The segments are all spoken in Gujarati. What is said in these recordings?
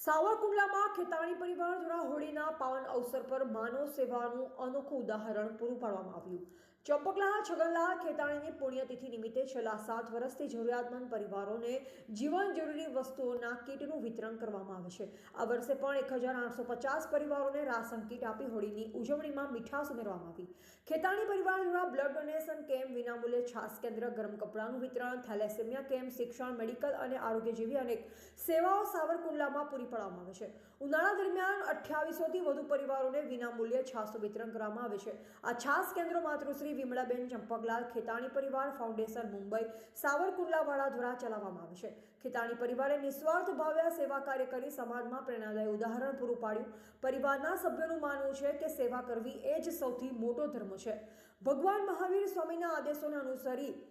સાવરકુંડલામાં ખેતાણી પરિવાર દ્વારા હોળીના પાવન અવસર પર માનવ સેવાનું અનોખું ઉદાહરણ પૂરું પાડવામાં આવ્યું. ચંપકલા છગનલાલ ખેતાણીની પુણ્યતિથિ નિમિત્તે છેલ્લા સાત વર્ષથી જરૂરિયાતમંદ પરિવારોને જીવન જરૂરી વસ્તુઓના કીટનું વિતરણ કરવામાં આવે છે. આ વર્ષે પણ એક હજાર આઠસો પચાસ પરિવારોને રાશન કીટ આપી હોળીની ઉજવણીમાં મીઠાશ ઉમેરવામાં આવી. ખેતાણી પરિવાર દ્વારા બ્લડ ડોનેશન કેમ્પ વિનામૂલ્યે છાસ કેન્દ્ર, ગરમ કપડાનું વિતરણ, થેલેસેમિયા કેમ્પ, શિક્ષણ, મેડિકલ અને આરોગ્ય જેવી અનેક સેવાઓ સાવરકુંડલામાં પૂરી પાડવામાં આવે છે. ઉનાળા દરમિયાન અઠ્યાવીસોથી વધુ પરિવારોને વિનામૂલ્યે છાસનું વિતરણ કરવામાં આવે છે. આ છાસ કેન્દ્રો માતૃશ્રી વિમળાબેન ચંપકલાલ, ખેતાણી પરિવાર, ફાઉન્ડેશન મુંબઈ, સાવરકુંડલાવાળા દ્વારા ચલાવવામાં આવે છે. ખેતાણી પરિવારે નિસ્વાર્થ ભાવે સેવા કાર્ય કરી સમાજમાં પ્રેરણાદાયી ઉદાહરણ પૂરું પાડ્યું. પરિવારના સભ્યોનું માનવું છે કે સેવા કરવી એ જ સૌથી મોટો ધર્મ છે. ભગવાન મહાવીર સ્વામીના આદેશોને અનુસરી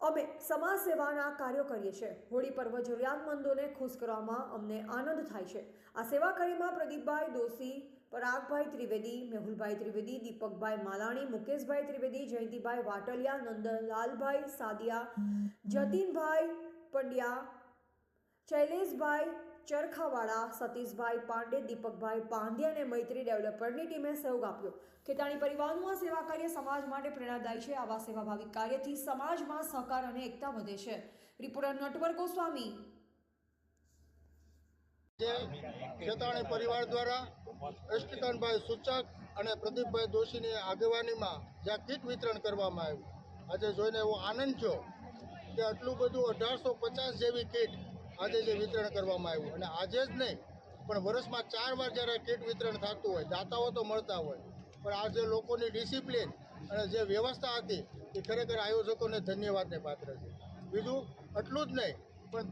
અમે સમાજ સેવાના કાર્યો કરીએ છીએ. હોળી પર્વ જરૂરિયાતમંદોને ખુશ કરવામાં અમને આનંદ થાય છે. આ સેવા કાર્યમાં પ્રદીપભાઈ દોશી પરાગભાઈ ત્રિવેદી, મેહુલભાઈ ત્રિવેદી, દીપકભાઈ માલાણી, મુકેશભાઈ ત્રિવેદી, જયંતિભાઈ વાટલિયા નંદલાલભાઈ સાદિયા, જતીનભાઈ પંડ્યા, શૈલેષભાઈ ચરખાવાળા, સતીશભાઈ પાંડે, દીપકભાઈ પાંડ્યા અને મૈત્રી ડેવલપરની ટીમે સહયોગ આપ્યો. ખેતાણી પરિવારનું આ સેવા કાર્ય સમાજ માટે પ્રેરણાદાયી છે. આવા સેવાભાવી કાર્યથી સમાજમાં સહકાર અને એકતા વધે છે. રિપોર્ટર નટવર ગોસ્વામી જે ખેતાણી પરિવાર દ્વારા અષ્ટકાનભાઈ સૂચક અને પ્રદીપભાઈ દોશીની આગેવાનીમાં જ્યાં કીટ વિતરણ કરવામાં આવ્યું. આજે જોઈને એવો આનંદ થયો કે આટલું બધું અઢારસો પચાસ જેવી કીટ આજે જે વિતરણ કરવામાં આવ્યું. અને આજે જ નહીં, પણ વર્ષમાં ચાર વાર જ્યારે કીટ વિતરણ થતું હોય, દાતાઓ તો મળતા હોય. પણ આજે લોકોની ડિસિપ્લિન અને જે વ્યવસ્થા હતી, એ ખરેખર આયોજકોને ધન્યવાદને પાત્ર છે. બીજું એટલું જ નહીં પણ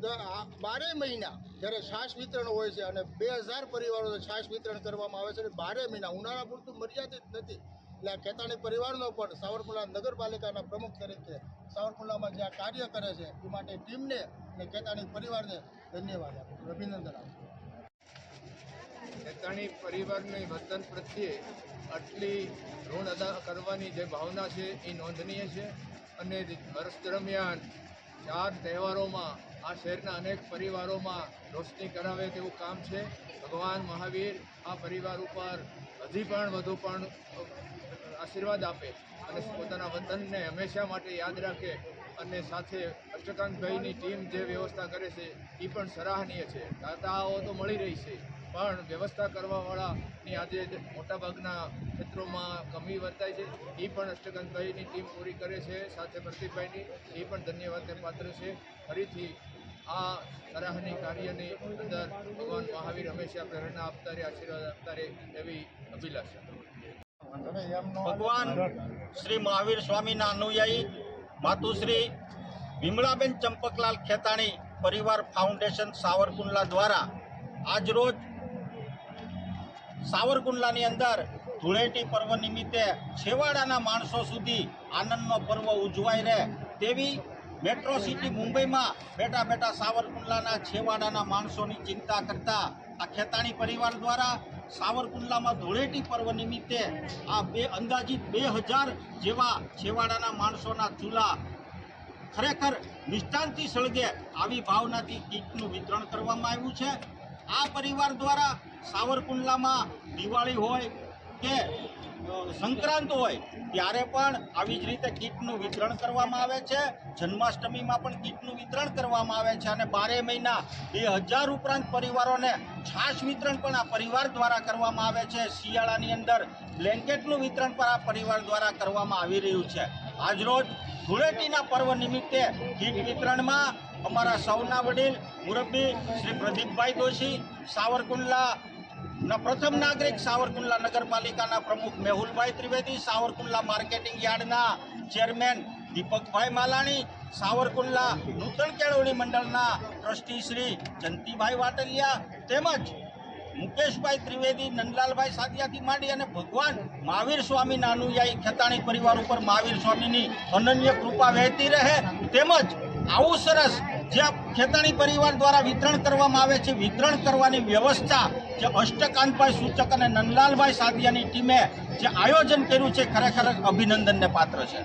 બારે મહિના જ્યારે છાશ વિતરણ હોય છે અને બે હજાર પરિવારો છાશ વિતરણ કરવામાં આવે છે અને બારે મહિના ઉનાળા પૂરતું મર્યાદિત નથી. એટલે આ ખેતાણી પરિવારનો પણ સાવરકુંડલા નગરપાલિકાના પ્રમુખ તરીકે સાવરકુંડલામાં જે આ કાર્ય કરે છે, એ માટે ટીમને અને ખેતાણી પરિવારને ધન્યવાદ આપું અભિનંદન આપું ખેતાણી પરિવારની વતન પ્રત્યે આટલી ઋણ અદા કરવાની જે ભાવના છે, એ નોંધનીય છે. અને વર્ષ દરમિયાન ચાર તહેવારોમાં આ શહેરના અનેક પરિવારોમાં રોશની કરાવે તેવું કામ છે. ભગવાન મહાવીર આ પરિવાર ઉપર હજી પણ વધુ પણ આશીર્વાદ આપે અને પોતાના વતનને હંમેશા માટે યાદ રાખે અને સાથે અષ્ટકાંતભાઈની ટીમ જે વ્યવસ્થા કરે છે એ પણ સરાહનીય છે. દાતાઓ તો મળી રહી છે, પણ વ્યવસ્થા કરવાવાળાની આજે મોટાભાગના ક્ષેત્રોમાં કમી વર્તાય છે. એ પણ અષ્ટકાંતભાઈની ટીમ પૂરી કરે છે, સાથે પ્રતિકભાઈની એ પણ ધન્યવાદને પાત્ર છે. ફરીથી આ સરાહની કાર્યની અંદર ભગવાન મહાવીર હંમેશા પ્રેરણા આપતા રહે આશીર્વાદ આપતા રહે એવી અભિલાષા ભગવાન શ્રી મહાવીર સ્વામીના અનુયાયી માતુશ્રી વિમળાબેન ચંપકલાલ ખેતાણી પરિવાર ફાઉન્ડેશન સાવરકુંડલા દ્વારા આજરોજ સાવરકુંડલાની અંદર ધૂળેટી પર્વ નિમિત્તે છેવાડાના માણસો સુધી આનંદનો પર્વ ઉજવાઈ રહે તેવી મેટ્રો સિટી મુંબઈમાં બેઠા બેઠા સાવરકુંડલાના છેવાડાના માણસોની ચિંતા કરતા આ ખેતાણી પરિવાર દ્વારા સાવરકુંડલામાં ધૂળેટી પર્વ નિમિત્તે આ બે અંદાજિત બે હજાર જેવા છેવાડાના માણસોના ચૂલા ખરેખર નિષ્ઠાંતિ સળગે આવી ભાવનાથી કીટનું વિતરણ કરવામાં આવ્યું છે. આ પરિવાર દ્વારા સાવરકુંડલામાં દિવાળી હોય કે સંક્રાંત હોય, ત્યારે પણ આવી જ રીતે કીટનું વિતરણ કરવામાં આવે છે. જન્માષ્ટમીમાં પણ કીટનું વિતરણ કરવામાં આવે છે અને બારે મહિના બે હજાર ઉપરાંત પરિવારોને છાશ વિતરણ પણ આ પરિવાર દ્વારા કરવામાં આવે છે. શિયાળાની અંદર બ્લેન્કેટનું વિતરણ પણ આ પરિવાર દ્વારા કરવામાં આવી રહ્યું છે. આજરોજ ધૂળેટીના પર્વ નિમિત્તે કીટ વિતરણમાં અમારા સૌના વડીલ મુરબ્બી શ્રી પ્રદીપભાઈ દોશી, સાવરકુંડલા પ્રથમ નાગરિક સાવરકુંડલા નગરપાલિકાના પ્રમુખ મેહુલભાઈ ત્રિવેદી, સાવરકુંડલા માર્કેટિંગ યાર્ડના ચેરમેન દીપકભાઈ માલાણી, સાવરકુંડલા નૂતન કેળવણી મંડળના ટ્રસ્ટી શ્રી જંતીભાઈ વાટલિયા તેમજ મુકેશભાઈ ત્રિવેદી, નંદલાલભાઈ સાદિયાથી માંડી અને ભગવાન મહાવીર સ્વામીના અનુયાયી ખેતાણી પરિવાર ઉપર મહાવીર સ્વામીની અનન્ય કૃપા વહેતી રહે. તેમજ આવું સરસ જે ખેતાણી પરિવાર દ્વારા વિતરણ કરવામાં આવે છે. વિતરણ કરવાની વ્યવસ્થા જે અષ્ટકાંતભાઈ સૂચક અને નંદલાલભાઈ સાદિયાની ટીમે જે આયોજન કર્યું છે, ખરેખર અભિનંદનને પાત્ર છે.